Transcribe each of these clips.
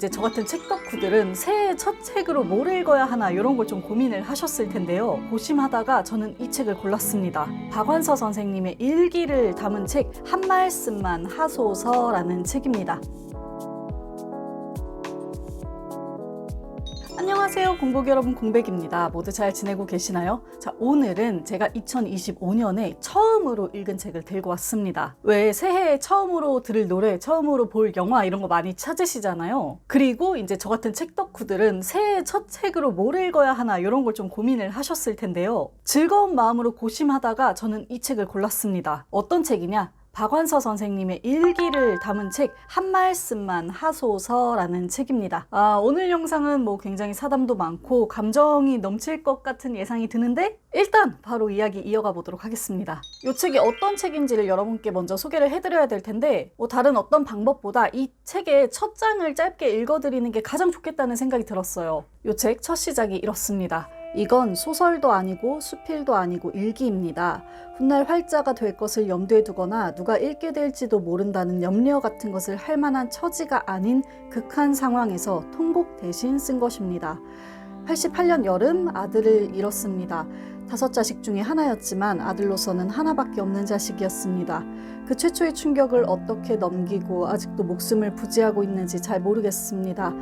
이제 저 같은 책 덕후들은 새해 첫 책으로 뭘 읽어야 하나 이런 걸 좀 고민을 하셨을 텐데요. 고심하다가 저는 이 책을 골랐습니다. 박완서 선생님의 일기를 담은 책 한 말씀만 하소서라는 책입니다. 안녕하세요. 공복 여러분 공백입니다. 모두 잘 지내고 계시나요? 자, 오늘은 제가 2025년에 처음으로 읽은 책을 들고 왔습니다. 왜 새해에 처음으로 들을 노래, 처음으로 볼 영화 이런 거 많이 찾으시잖아요. 그리고 이제 저 같은 책 덕후들은 새해 첫 책으로 뭘 읽어야 하나 이런 걸 좀 고민을 하셨을 텐데요. 즐거운 마음으로 고심하다가 저는 이 책을 골랐습니다. 어떤 책이냐? 박완서 선생님의 일기를 담은 책 한 말씀만 하소서라는 책입니다. 아, 오늘 영상은 뭐 굉장히 사담도 많고 감정이 넘칠 것 같은 예상이 드는데 일단 바로 이야기 이어가 보도록 하겠습니다. 이 책이 어떤 책인지를 여러분께 먼저 소개를 해드려야 될 텐데 뭐 다른 어떤 방법보다 이 책의 첫 장을 짧게 읽어드리는 게 가장 좋겠다는 생각이 들었어요. 이 책 첫 시작이 이렇습니다. 이건 소설도 아니고 수필도 아니고 일기입니다. 훗날 활자가 될 것을 염두에 두거나 누가 읽게 될지도 모른다는 염려 같은 것을 할 만한 처지가 아닌 극한 상황에서 통곡 대신 쓴 것입니다. 88년 여름 아들을 잃었습니다. 다섯 자식 중에 하나였지만 아들로서는 하나밖에 없는 자식이었습니다. 그 최초의 충격을 어떻게 넘기고 아직도 목숨을 부지하고 있는지 잘 모르겠습니다.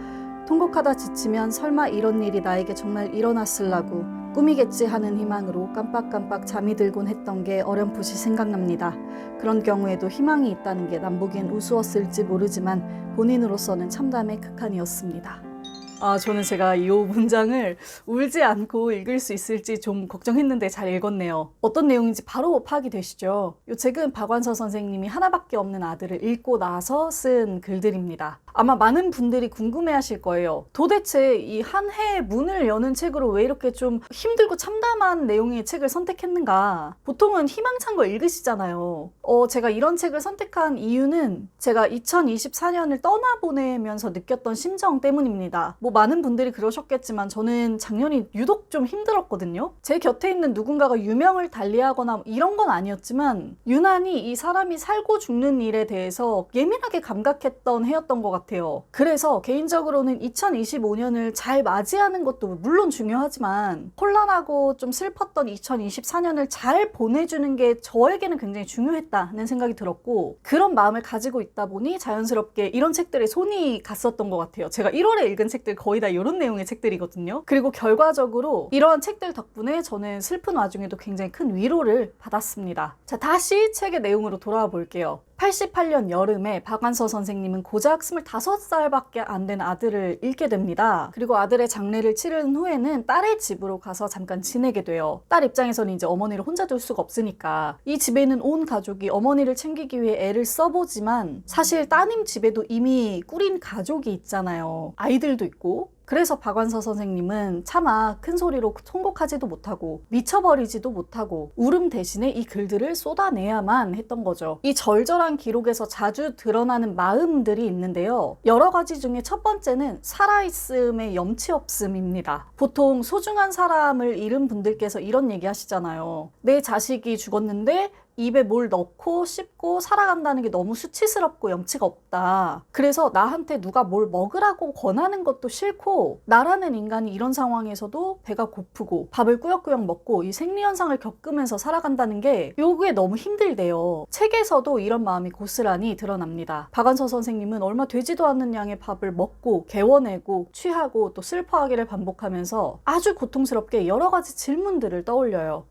통곡하다 지치면 설마 이런 일이 나에게 정말 일어났을라고 꿈이겠지 하는 희망으로 깜빡깜빡 잠이 들곤 했던 게 어렴풋이 생각납니다. 그런 경우에도 희망이 있다는 게 남보기엔 우스웠을지 모르지만 본인으로서는 참담의 극한이었습니다. 아, 저는 제가 이 문장을 울지 않고 읽을 수 있을지 좀 걱정했는데 잘 읽었네요. 어떤 내용인지 바로 파악이 되시죠? 이 책은 박완서 선생님이 하나밖에 없는 아들을 읽고 나서 쓴 글들입니다. 아마 많은 분들이 궁금해 하실 거예요. 도대체 이 한 해의 문을 여는 책으로 왜 이렇게 좀 힘들고 참담한 내용의 책을 선택했는가? 보통은 희망찬 거 읽으시잖아요. 어, 제가 이런 책을 선택한 이유는 제가 2024년을 떠나보내면서 느꼈던 심정 때문입니다. 뭐 많은 분들이 그러셨겠지만 저는 작년이 유독 좀 힘들었거든요. 제 곁에 있는 누군가가 유명을 달리하거나 이런 건 아니었지만 유난히 이 사람이 살고 죽는 일에 대해서 예민하게 감각했던 해였던 것 같아요. 그래서 개인적으로는 2025년을 잘 맞이하는 것도 물론 중요하지만 혼란하고 좀 슬펐던 2024년을 잘 보내주는 게 저에게는 굉장히 중요했다는 생각이 들었고 그런 마음을 가지고 있다 보니 자연스럽게 이런 책들에 손이 갔었던 것 같아요. 제가 1월에 읽은 책들 거의 다 이런 내용의 책들이거든요. 그리고 결과적으로 이러한 책들 덕분에 저는 슬픈 와중에도 굉장히 큰 위로를 받았습니다. 자, 다시 책의 내용으로 돌아와 볼게요. 88년 여름에 박완서 선생님은 고작 25살밖에 안 된 아들을 잃게 됩니다. 그리고 아들의 장례를 치른 후에는 딸의 집으로 가서 잠깐 지내게 돼요. 딸 입장에서는 이제 어머니를 혼자 둘 수가 없으니까 이 집에 있는 온 가족이 어머니를 챙기기 위해 애를 써보지만 사실 따님 집에도 이미 꾸린 가족이 있잖아요. 아이들도 있고 그래서 박완서 선생님은 차마 큰 소리로 통곡하지도 못하고 미쳐버리지도 못하고 울음 대신에 이 글들을 쏟아내야만 했던 거죠. 이 절절한 기록에서 자주 드러나는 마음들이 있는데요. 여러 가지 중에 첫 번째는 살아있음의 염치 없음입니다. 보통 소중한 사람을 잃은 분들께서 이런 얘기 하시잖아요. 내 자식이 죽었는데 입에 뭘 넣고 씹고 살아간다는 게 너무 수치스럽고 염치가 없다. 그래서 나한테 누가 뭘 먹으라고 권하는 것도 싫고 나라는 인간이 이런 상황에서도 배가 고프고 밥을 꾸역꾸역 먹고 이 생리 현상을 겪으면서 살아간다는 게 요게 너무 힘들대요. 책에서도 이런 마음이 고스란히 드러납니다. 박완서 선생님은 얼마 되지도 않는 양의 밥을 먹고 개워내고 취하고 또 슬퍼하기를 반복하면서 아주 고통스럽게 여러 가지 질문들을 떠올려요.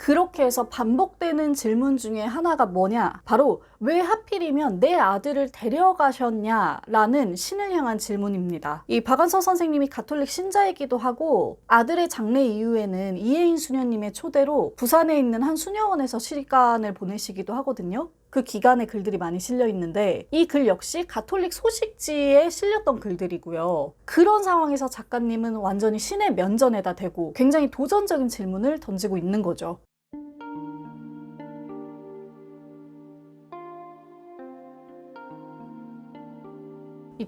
그렇게 해서 반복되는 질문 중에 하나가 뭐냐? 바로 왜 하필이면 내 아들을 데려가셨냐라는 신을 향한 질문입니다. 이 박완서 선생님이 가톨릭 신자이기도 하고 아들의 장례 이후에는 이혜인 수녀님의 초대로 부산에 있는 한 수녀원에서 시간을 보내시기도 하거든요. 그 기간에 글들이 많이 실려 있는데 이 글 역시 가톨릭 소식지에 실렸던 글들이고요. 그런 상황에서 작가님은 완전히 신의 면전에다 대고 굉장히 도전적인 질문을 던지고 있는 거죠.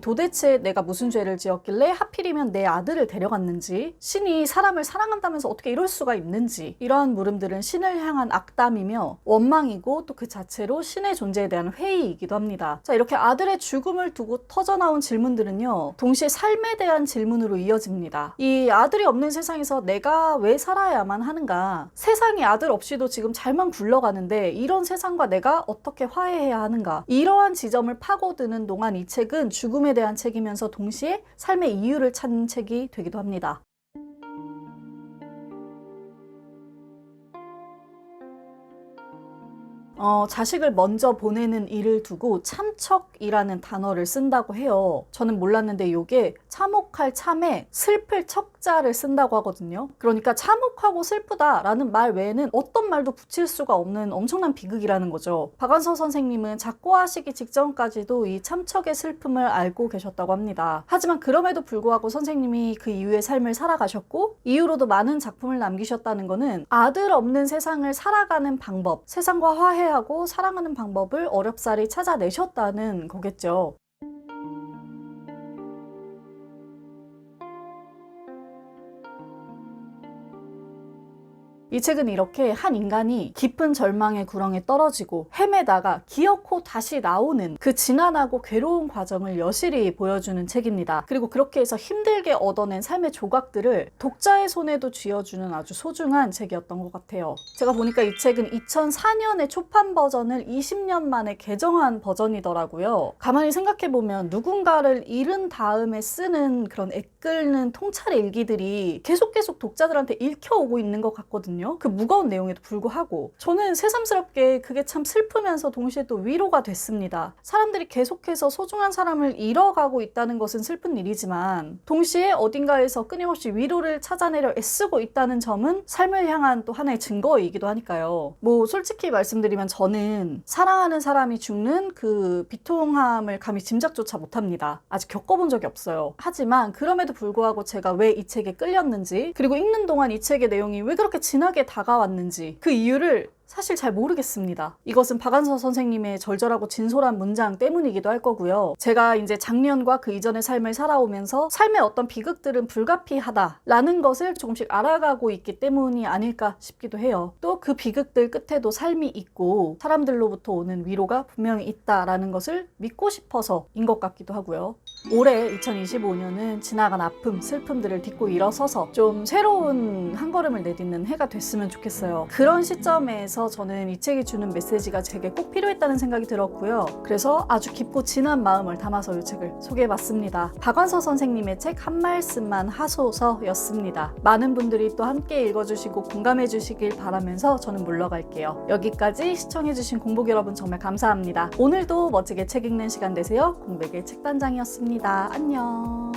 도대체 내가 무슨 죄를 지었길래 하필이면 내 아들을 데려갔는지, 신이 사람을 사랑한다면서 어떻게 이럴 수가 있는지, 이러한 물음들은 신을 향한 악담이며 원망이고 또 그 자체로 신의 존재에 대한 회의이기도 합니다. 자, 이렇게 아들의 죽음을 두고 터져나온 질문들은요, 동시에 삶에 대한 질문으로 이어집니다. 이 아들이 없는 세상에서 내가 왜 살아야만 하는가? 세상이 아들 없이도 지금 잘만 굴러가는데 이런 세상과 내가 어떻게 화해해야 하는가? 이러한 지점을 파고드는 동안 이 책은 죽음 에 대한 책이면서 동시에 삶의 이유를 찾는 책이 되기도 합니다. 어, 자식을 먼저 보내는 일을 두고 참척이라는 단어를 쓴다고 해요. 저는 몰랐는데 이게 참혹할 참에 슬플 척 자를 쓴다고 하거든요. 그러니까 참혹하고 슬프다라는 말 외에는 어떤 말도 붙일 수가 없는 엄청난 비극이라는 거죠. 박완서 선생님은 작고하시기 직전까지도 이 참척의 슬픔을 알고 계셨다고 합니다. 하지만 그럼에도 불구하고 선생님이 그 이후의 삶을 살아가셨고 이후로도 많은 작품을 남기셨다는 것은 아들 없는 세상을 살아가는 방법, 세상과 화해하고 사랑하는 방법을 어렵사리 찾아내셨다는 거겠죠. 이 책은 이렇게 한 인간이 깊은 절망의 구렁에 떨어지고 헤매다가 기어코 다시 나오는 그 지난하고 괴로운 과정을 여실히 보여주는 책입니다. 그리고 그렇게 해서 힘들게 얻어낸 삶의 조각들을 독자의 손에도 쥐어주는 아주 소중한 책이었던 것 같아요. 제가 보니까 이 책은 2004년에 초판 버전을 20년 만에 개정한 버전이더라고요. 가만히 생각해보면 누군가를 잃은 다음에 쓰는 그런 애끓는 통찰의 일기들이 계속 계속 독자들한테 읽혀오고 있는 것 같거든요. 그 무거운 내용에도 불구하고 저는 새삼스럽게 그게 참 슬프면서 동시에 또 위로가 됐습니다. 사람들이 계속해서 소중한 사람을 잃어가고 있다는 것은 슬픈 일이지만 동시에 어딘가에서 끊임없이 위로를 찾아내려 애쓰고 있다는 점은 삶을 향한 또 하나의 증거이기도 하니까요. 뭐 솔직히 말씀드리면 저는 사랑하는 사람이 죽는 그 비통함을 감히 짐작조차 못합니다. 아직 겪어본 적이 없어요. 하지만 그럼에도 불구하고 제가 왜 이 책에 끌렸는지 그리고 읽는 동안 이 책의 내용이 왜 그렇게 진하게 다가왔는지 그 이유를 사실 잘 모르겠습니다. 이것은 박안서 선생님의 절절하고 진솔한 문장 때문이기도 할 거고요. 제가 이제 작년과 그 이전의 삶을 살아오면서 삶의 어떤 비극들은 불가피하다라는 것을 조금씩 알아가고 있기 때문이 아닐까 싶기도 해요. 또 그 비극들 끝에도 삶이 있고 사람들로부터 오는 위로가 분명히 있다라는 것을 믿고 싶어서인 것 같기도 하고요. 올해 2025년은 지나간 아픔, 슬픔들을 딛고 일어서서 좀 새로운 한 걸음을 내딛는 해가 됐으면 좋겠어요. 그런 시점에 서 저는 이 책이 주는 메시지가 제게 꼭 필요했다는 생각이 들었고요. 그래서 아주 깊고 진한 마음을 담아서 이 책을 소개해봤습니다. 박완서 선생님의 책 한 말씀만 하소서였습니다. 많은 분들이 또 함께 읽어주시고 공감해주시길 바라면서 저는 물러갈게요. 여기까지 시청해주신 공복 여러분 정말 감사합니다. 오늘도 멋지게 책 읽는 시간 되세요. 공백의 책단장이었습니다. 안녕.